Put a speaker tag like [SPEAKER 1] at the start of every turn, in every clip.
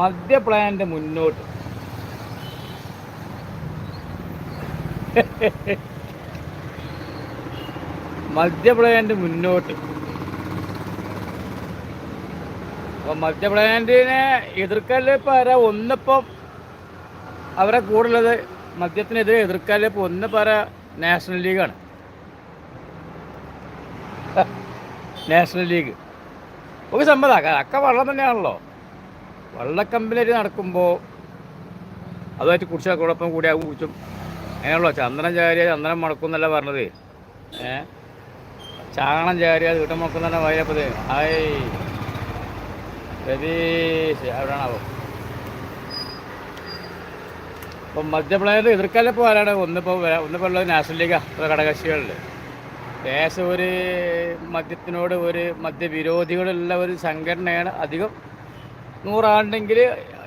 [SPEAKER 1] മധ്യ പ്ലാന്റ് മുന്നോട്ട്. മദ്യപ്ലാന്റ് മുന്നോട്ട്. അപ്പം മദ്യപ്ലാന്റിനെ എതിർക്കൽ ഇപ്പം ആരാ? ഒന്നിപ്പം അവരെ കൂടുതലത് മദ്യത്തിനെതിരെ എതിർക്കൽ ഇപ്പം ഒന്ന് പറ നാഷണൽ ലീഗാണ് നാഷണൽ ലീഗ് ഒരു സമ്മതം അക്ക വള്ളം തന്നെയാണല്ലോ. വള്ളക്കമ്പനിയിൽ നടക്കുമ്പോൾ അതുമായിട്ട് കുടിച്ചോടൊപ്പം കൂടി ആകും കുടിച്ചും. അങ്ങനെയുള്ള ചന്ദനം ചാരിയ ചന്ദനം മണക്കും എന്നല്ല പറഞ്ഞത് ചാണം ചാരിയ വീട്ടം മണക്കും തന്നെ വയലപ്പത് ഹായ് രതീഷ് എവിടെയാണാവോ? ഇപ്പം മധ്യപ്രദേശ് എതിർക്കാലിപ്പോൾ ആരാണ്? ഒന്നിപ്പോൾ ഒന്നിപ്പോൾ ഉള്ളത് നാഷണൽ ലീഗാ ഘടകക്ഷികളിൽ ദേശം ഒരു മദ്യത്തിനോട് ഒരു മദ്യവിരോധികളുള്ള ഒരു സംഘടനയാണ് അധികം. നൂറാളുണ്ടെങ്കിൽ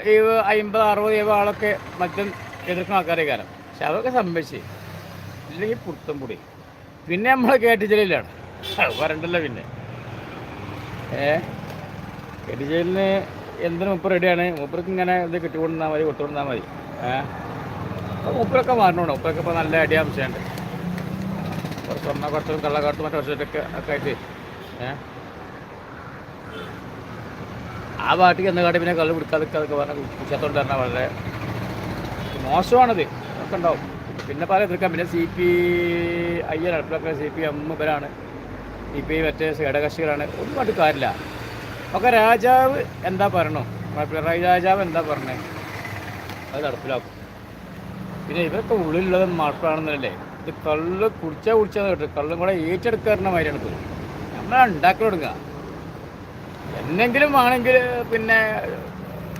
[SPEAKER 1] ഈ അമ്പത് അറുപത് ഏഴ് ആളൊക്കെ മറ്റും എതിർക്കുന്ന ആൾക്കാരെ കാരണം. പക്ഷെ അതൊക്കെ സംഭവിച്ച്. ഇല്ലെങ്കിൽ പുറത്തും കൂടി. പിന്നെ നമ്മൾ കേട്ടിച്ചലിലാണ് വരണ്ടല്ലോ പിന്നെ. ഏ? കേട്ടിച്ചലിന് എന്തിനും മുപ്പർ റെഡിയാണ്? മുപ്പർക്ക് ഇങ്ങനെ ഇത് കിട്ടിക്കൊണ്ടിരുന്നാൽ മതി കൊടുത്തുകൊണ്ടിരുന്നാൽ മതി. ഏ? മുപ്പരൊക്കെ മാറണോ മുപ്പരൊക്കെ ഇപ്പോൾ നല്ല അടിയാംശമുണ്ട് കുറച്ച് ഒന്നാം കുറച്ചും കള്ളക്കാട്ടും മറ്റു വർഷത്തൊക്കെ ഒക്കെ ആയിട്ട്. ഏ? ആ പാട്ടിക്ക് എന്ന കാട്ടി പിന്നെ കള്ള് അതൊക്കെ പറഞ്ഞ കുറ്റത്തോണ്ട് പറഞ്ഞാൽ വളരെ മോശമാണത്. ഒക്കെ ഉണ്ടാവും. പിന്നെ പല എതിർക്കാം പിന്നെ സി പി ഐ അടുപ്പിലൊക്കെ സി പി എം ഇവരാണ്. സി പി ഐ മറ്റേ ഘടകക്ഷികളാണ് ഒന്നും പാട്ട് കാര്യമില്ല. ഒക്കെ രാജാവ് എന്താ പറയണോ? പിണറായി രാജാവ് എന്താ പറഞ്ഞേ? അത് നടപ്പിലാക്കും. പിന്നെ ഇവരൊക്കെ ഉള്ളിലുള്ളത് മാത്രമാണെന്നല്ലേ? ഇത് കള്ള് കുടിച്ചാൽ കുടിച്ചാൽ കേട്ടോ കള്ളും കൂടെ ഏറ്റെടുക്കാറുണ്ട് മാതിരിയാണ് ഇപ്പോൾ നമ്മളാണ് ഉണ്ടാക്കി കൊടുക്കുക എന്നെങ്കിലും ആണെങ്കിൽ പിന്നെ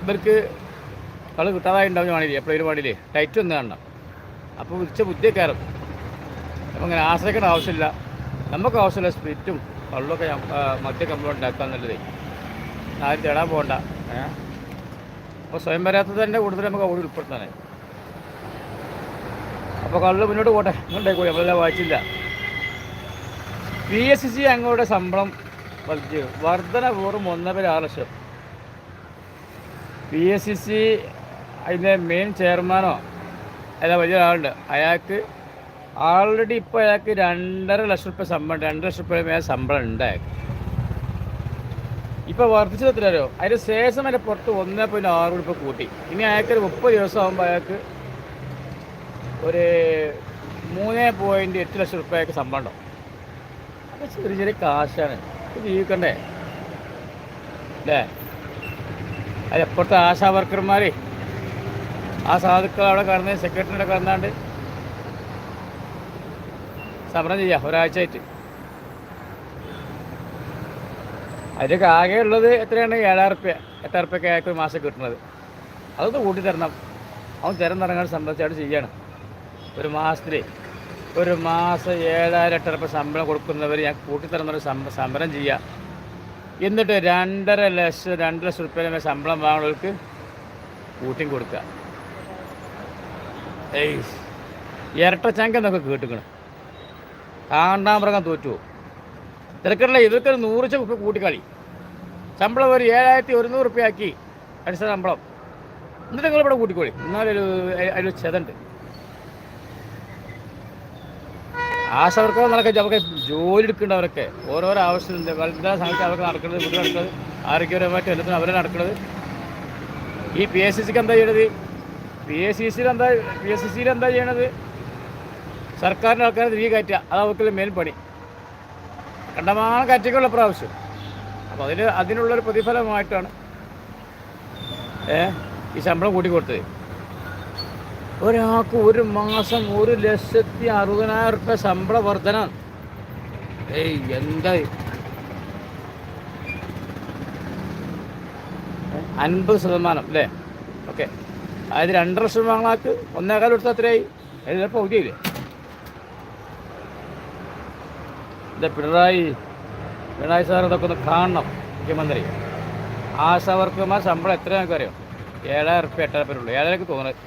[SPEAKER 1] ഇവർക്ക് കൾ കിട്ടാതായി ഉണ്ടാവും വേണില്ലേ എപ്പോഴും പാടില്ലേ ടൈറ്റ് ഒന്ന് കാണണം അപ്പോൾ വിളിച്ച ബുദ്ധിയെ കയറും. അപ്പം അങ്ങനെ ആശ്രയിക്കേണ്ട ആവശ്യമില്ല. നമുക്ക് ആവശ്യമില്ല സ്പിരിറ്റും കള്ളൊക്കെ മദ്യ കമ്പ്ലോ ഉണ്ടാക്കുക എന്നുള്ളത്. ആരും തേടാൻ പോകണ്ട അപ്പോൾ സ്വയം വരാത്തതിന്റെ കൂടുതൽ നമുക്ക് അവിടെ ഉൾപ്പെടുത്താനേ അപ്പോൾ കള്ള് മുന്നോട്ട് പോട്ടെ. ഉണ്ടായിക്കോളി നമ്മളെല്ലാം വായിച്ചില്ല. പി എസ് സി അങ്ങോട്ട് ശമ്പളം വർദ്ധിച്ചു വർധന വെറും ഒന്നര ആറ് ലക്ഷം. പി എസ് സി സി അതിന്റെ മെയിൻ ചെയർമാനോ അല്ല വലിയ ആളുണ്ട് അയാൾക്ക് ആൾറെഡി ഇപ്പോൾ അയാൾക്ക് രണ്ടര ലക്ഷം രൂപ ശമ്പളം രണ്ട് ലക്ഷം റുപ്യ മേലെ ശമ്പളം ഉണ്ട് അയാൾക്ക്. ഇപ്പോൾ വർദ്ധിച്ചത് എത്രയോ അതിന് ശേഷം അതിന്റെ പുറത്ത് ഒന്നേ പോയിന്റ് ആറ് രൂപ കൂട്ടി. ഇനി അയാൾക്ക് ഒരു മുപ്പത് ദിവസം ആകുമ്പോൾ അയാൾക്ക് ഒരു മൂന്ന് പോയിന്റ് എട്ട് ലക്ഷം റുപ്യ അയാൾക്ക് ശമ്പളം ഉണ്ടാവും. അതൊക്കെ ചെറിയ ചെറിയ കാശാണ്. ജീവിക്കണ്ടേ? അല്ലേ? അത് എപ്പോഴത്തെ ആശാ വർക്കർമാർ ആ സാധുക്കൾ അവിടെ കടന്ന് സെക്രട്ടറിയുടെ കടന്നാണ്ട് സമരം ചെയ്യാം ഒരാഴ്ചയായിട്ട്. അതിലൊക്കെ ആകെ ഉള്ളത് എത്രയാണ്? ഏഴായിരം റുപ്യ എട്ടായിരം റുപ്യൊക്കെ ഒരു മാസം കിട്ടുന്നത്. അതൊക്കെ കൂട്ടി തരണം അവൻ തരം തുടങ്ങാൻ സംബന്ധിച്ചായിട്ട് ചെയ്യണം. ഒരു മാസത്തിൽ ഒരു മാസം ഏഴായിരം എട്ട് രൂപ ശമ്പളം കൊടുക്കുന്നവർ ഞാൻ കൂട്ടിത്തരുന്നൊരു സമരം ചെയ്യാം. എന്നിട്ട് രണ്ടര ലക്ഷം രണ്ട് ലക്ഷം റുപ്യ ശമ്പളം വാങ്ങുന്നവർക്ക് കൂട്ടിയും കൊടുക്കുക ഏയ് ഇരട്ടച്ചങ്ക എന്നൊക്കെ കേട്ടിക്കണം. കാണ്ടാമൃഗം തോറ്റു തിരക്കറില്ല ഇവർക്കൊരു നൂറ് ചുപ്പ് കൂട്ടിക്കളി. ശമ്പളം ഒരു ഏഴായിരത്തി ഒരുന്നൂറ് റുപ്യ ആക്കി അടിസ്ഥാന ശമ്പളം. എന്നിട്ട് നിങ്ങളിവിടെ കൂട്ടിക്കോളി. എന്നാലൊരു അതിൽ ചെതണ്ട് ആശാവർക്കോ നടക്കുക അവർക്ക് ജോലി എടുക്കേണ്ടവരൊക്കെ ഓരോരോ ആവശ്യമുണ്ട് വലുതാ സമയത്ത് അവർക്ക് നടക്കുന്നത് വീട്ടിൽ നടക്കുന്നത് ആരോഗ്യപരമായിട്ട് എല്ലാത്തിനും അവരെ നടക്കുന്നത്. ഈ പി എസ് സി സിക്ക് എന്താ ചെയ്യണത്? പി എസ് സി സിയിൽ എന്താ പി എസ് സി സിയിൽ എന്താ ചെയ്യണത്? സർക്കാരിന്റെ ആൾക്കാരെ തിരികെ കയറ്റുക. അത് അവർക്ക് മെയിൻ പണി. കണ്ടമാനം കയറ്റിക്കുള്ള പ്രാവശ്യം. അപ്പോൾ അതിന് അതിനുള്ളൊരു പ്രതിഫലമായിട്ടാണ് ഈ ശമ്പളം കൂട്ടി കൊടുത്തത് ഒരാൾക്ക് ഒരു മാസം ഒരു ലക്ഷത്തി അറുപതിനായിരം റുപ്യ ശമ്പള വർധന എന്താ? അൻപത് ശതമാനം അല്ലേ? ഓക്കെ. അതായത് രണ്ടര ലക്ഷം വാങ്ങാക്ക് ഒന്നേകാലം എടുത്താൽ എത്രയായി? അതിൽ പൗതിയില്ലേ എന്താ പിണറായി പിണറായി സാർ ഇതൊക്കെ ഒന്ന് കാണണം മുഖ്യമന്ത്രി. ആശാ വർക്കർമാർ ശമ്പളം എത്രയാണെന്ന് അറിയാം ഏഴായിരം റുപ്യ എട്ടായിരം പേരുള്ളൂ ഏഴായിരം തോന്നുന്നത്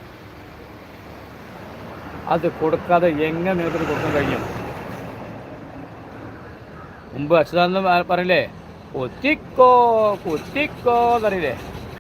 [SPEAKER 1] അത് കൊടുക്കാതെ എങ്ങനെ നിങ്ങൾക്ക് കൊടുക്കാൻ കഴിയും? മുമ്പ് അച്യുതാനന്ദം പറയില്ലേ? കൊത്തിക്കോ കൊത്തിക്കോ എന്നറിയില്ലേ?